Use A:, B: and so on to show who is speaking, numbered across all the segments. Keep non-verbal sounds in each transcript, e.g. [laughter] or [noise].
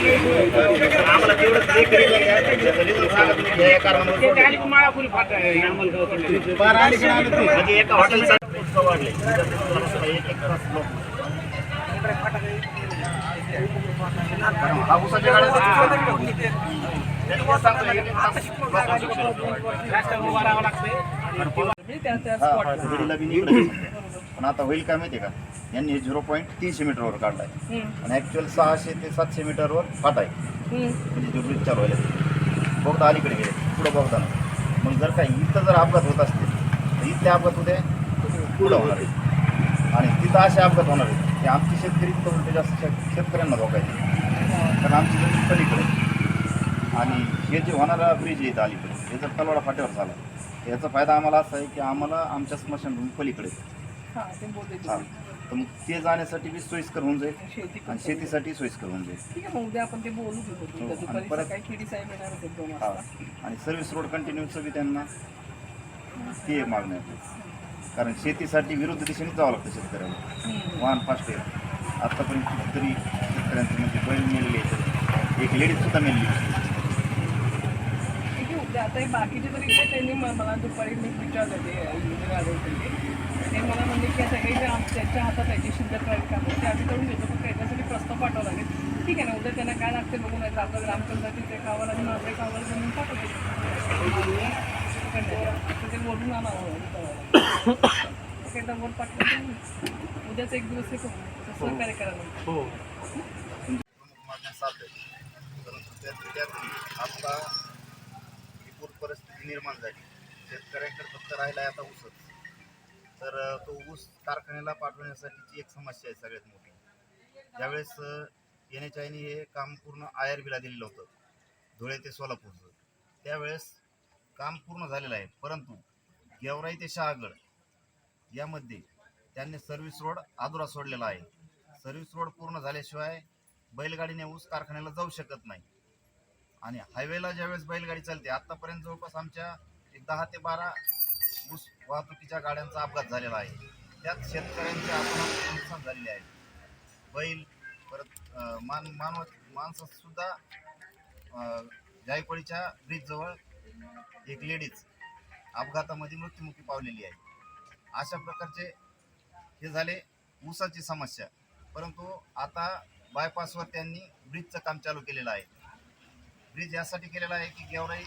A: आम्हाला तेवढं ते करीत नाही आहे. त्याचं reason सांगा तुम्ही ह्या या कारणामुळे सोडलं. म्हणजे एका हॉटेलसाठी इतकं वाढलंय. एक एक तास लोक. कारण हा उसाच्या गाड्या त्यांनी सांगतो, एक एक तास बसवा शिक्षण. हा, हा, दिल्लीला बी निघलं ते समजा. पण आता होईल काय माहितीये का यांनी झिरो पॉईंट तीनशे मीटरवर काढलाय. आणि ऍक्च्युअल सहाशे ते सातशे मीटरवर फाट आहे म्हणजे जो ब्रिज चालू आहे. बोगदा अलीकडे गेले पुढं बोगदा नाही मग जर काही इथं जर अपघात होत असतील तर इथले अपघात होते पुढं होणार आहे. आणि तिथं असे अपघात होणार आहेत की आमची शेतकरी उलटे जास्त शेत- शेतकऱ्यांना धोकायचे कारण आमची जमीन पलीकडे. आहे. आणि हे जे होणारा ब्रिज आहे इथं अलीकडे हे जर तलवाडा फाट्यावर झाला याचा फायदा आम्हाला असा आहे की आम्हाला आमच्या स्मशानभूमी पलीकडे. आहे. हा. तर मग ते जाण्यासाठी बी सोयीस्कर होऊन जाईल. आणि शेतीसाठी सोयीस्कर होऊन जाईल.
B: ठीक आहे मग उद्या आपण ते बोलू
A: हो, आणि
B: दुपारी
A: परत-
B: सकाळी केडी साहेब येणार होते दोन
A: हा.
B: वाजता.
A: आणि सर्व्हिस रोड कंटिन्यूचं बी त्यांना ती एक मागणी आहे कारण शेतीसाठी विरुद्ध दिशेने जावं लागतं शेतकऱ्याला.
B: हम्म.
A: वाहन फास्ट आहे. आत्तापर्यंत कितीतरी शेतकऱ्यांचं म्हणजे बैल मेलेले आहेत. एक लेडीज सुद्धा मेलेली
B: ठीक आहे उद्या आता हे बाकीचे तरी इथे त्यांनी म- मला दुपारी मी विचारलं ते इंजिनियर आले होते ते. त्यांच्या हातात आहे जे शिल्लक राहील काम ते आम्ही करून घेतो फक्त याच्यासाठी प्रस्ताव पाठवावा लागेल. ठीक आहे ना उद्या त्यांना काय लागते बघून आहे आपलं ग्रामपंचायतीचे कावा लागेल आपल्या [coughs] कावाला जमीन पाठवायची ते बोलून आणावं काही डबल पाठवून उद्याच एक दिवस हे करू. सहकार्य करायला
A: आता ही पूर परिस्थिती निर्माण झाली. शेतकऱ्यांकडे फक्त राहिला आहे आता ऊसच. तर तो ऊस कारखान्याला पाठवण्यासाठीची एक समस्या आहे सगळ्यात मोठी. ज्यावेळेस एन एच आयने हे काम पूर्ण आय आर बीला दिलेलं होतं धुळे ते सोलापूरचं. त्यावेळेस काम पूर्ण झालेलं आहे परंतु गेवराई ते शहागड यामध्ये त्यांनी सर्व्हिस रोड अधुरा सोडलेला आहे. सर्व्हिस रोड पूर्ण झाल्याशिवाय बैलगाडीने ऊस कारखान्याला जाऊ शकत नाही. आणि हायवेला ज्यावेळेस बैलगाडी चालते आतापर्यंत जवळपास आमच्या एक दहा ते बारा ऊस वाहतुकीच्या गाड्यांचा अपघात झालेला आहे. त्यात शेतकऱ्यांचे आपण नुकसान झालेले आहे. बैल परत मान मानव माणसंसुद्धा जायकवाडीच्या ब्रिजजवळ एक लेडीज अपघातामध्ये मृत्युमुखी पावलेली आहे. अशा प्रकारचे हे झाले ऊसाची समस्या. परंतु आता बायपासवर त्यांनी ब्रिजचं काम चालू केलेलं आहे. ब्रिज यासाठी केलेला आहे की गेवराई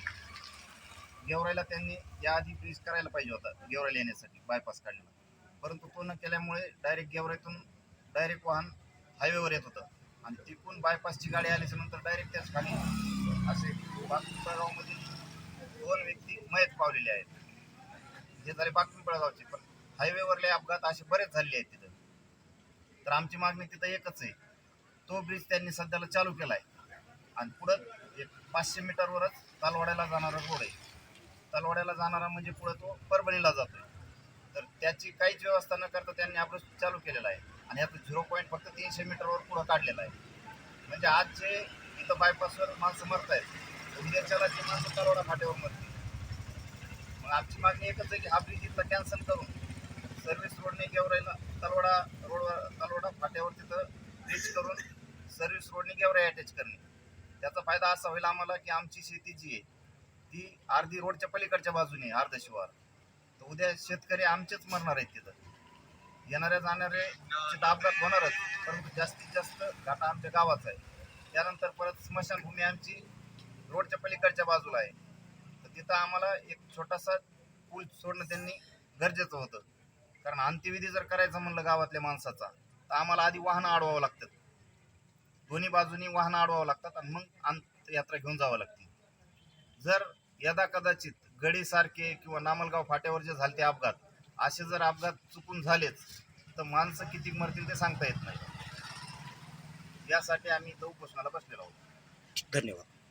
A: गेवरायला त्यांनी याआधी ब्रिज करायला पाहिजे होता गेवरायला येण्यासाठी बायपास काढलेला परंतु तो न केल्यामुळे डायरेक्ट गेवराईतून डायरेक्ट वाहन हायवेवर येत होतं. आणि तिकडून बायपासची गाडी आल्याच्यानंतर डायरेक्ट त्याच खाली असे बागपिंपळगावमधील दोन व्यक्ती मयत पावलेले आहेत. जे झाले बागपिंपळगावचे पण हायवेवरले अपघात असे बरेच झालेले आहेत तिथं. तर आमची मागणी तिथं एकच आहे. तो ब्रिज त्यांनी सध्याला चालू केला आहे आणि पुढं एक पाचशे मीटरवरच तालवाड्याला जाणारा रोड आहे. तलवाड्याला जाणारा म्हणजे पुढं तो परभणीला जातोय. तर त्याची काहीच व्यवस्था न करता त्यांनी आपलं चालू केलेला आहे. आणि आता झिरो पॉईंट फक्त तीनशे मीटरवर पुढं काढलेला आहे. म्हणजे आज जे इथं बायपासवर माणसं मरत आहेत उद्याच्याला जे माणसं तलवाडा फाट्यावर मरतील. मग आमची मागणी एकच आहे की हा ब्रिज इथं कॅन्सल करून सर्व्हिस रोडने गेवराईला तलवाडा रोडवर तलवाडा फाट्यावर तिथं ब्रिज करून सर्व्हिस रोडने गेवराई अटॅच करणे. त्याचा फायदा असा होईल आम्हाला की आमची शेती जी आहे ती अर्धी रोडच्या पलीकडच्या बाजूने अर्ध शिवार. तर उद्या शेतकरी आमचेच मरणार आहेत तिथं. येणाऱ्या जाणारे अपघात होणारच परंतु जास्तीत जास्त घाटा आमच्या गावाचा आहे. त्यानंतर परत स्मशानभूमी आमची रोडच्या पलीकडच्या बाजूला आहे. तर तिथं आम्हाला एक छोटासा पूल सोडणं त्यांनी गरजेचं होतं. कारण अंत्यविधी जर करायचं म्हणलं गावातल्या माणसाचा तर आम्हाला आधी वाहनं अडवावं लागतात. दोन्ही बाजूनी वाहनं अडवावं लागतात आणि मग अंत्ययात्रा घेऊन जावं लागते जर यदा कदाचित गडीसारखे किंवा नामलगाव फाट्यावर जे झाले ते अपघात असे जर अपघात चुकून झालेच तर माणसं किती मरतील ते सांगता येत नाही. यासाठी आम्ही इथं उपोषणाला बसलेलो आहोत.
C: धन्यवाद.